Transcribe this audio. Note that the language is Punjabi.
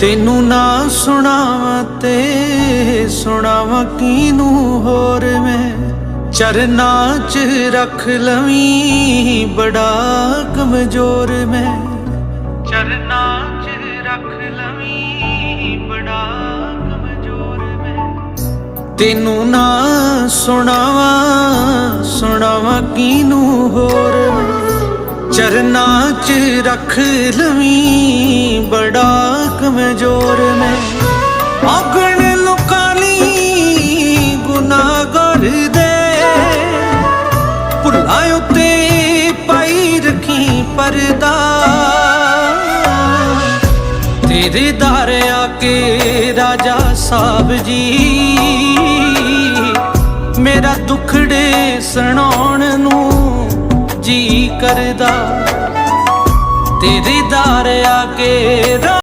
ਤੈਨੂੰ ਨਾ ਸੁਣਾਵਾਂ ਤੇ ਸੁਣਾਵਾਂ ਕਿਨੂੰ ਹੋਰ ਮੈਂ? ਚਰਨਾਂ 'ਚ ਰੱਖ ਲਵੀਂ ਬੜਾ ਕਮਜ਼ੋਰ ਮੈਂ। ਚਰਨਾਂ 'ਚ ਰੱਖ ਲਵੀਂ ਬੜਾ ਕਮਜ਼ੋਰ ਮੈਂ। ਤੈਨੂੰ ਨਾ ਸੁਣਾਵਾਂ ਸੁਣਾਵਾਂ ਕਿਨੂੰ ਹੋਰ ਚਰਨਾਂ 'ਚ ਰੱਖ ਲਵੀ, ਬੜਾ ਕਮਜ਼ੋਰ ਮੈਂ। ਔਗਣ ਲੋਕਾਂ ਲਈ ਗੁਨਾਹਗਰ ਦੇ। ਭੁੱਲਾਂ ਉਤੇ ਪਾਈ ਰੱਖੀ ਪਰਦਾ। ਤੇਰੇ ਦਰ ਆ ਕੇ ਰਾਜਾ ਸਾਹਿਬ ਜੀ, ਮੇਰਾ ਦੁਖੜੇ ਸੁਣਾਉਣ ਨੂੰ ਜੀ ਕਰਦਾ। ਤੇਰੇ ਦਰ ਆ ਕੇ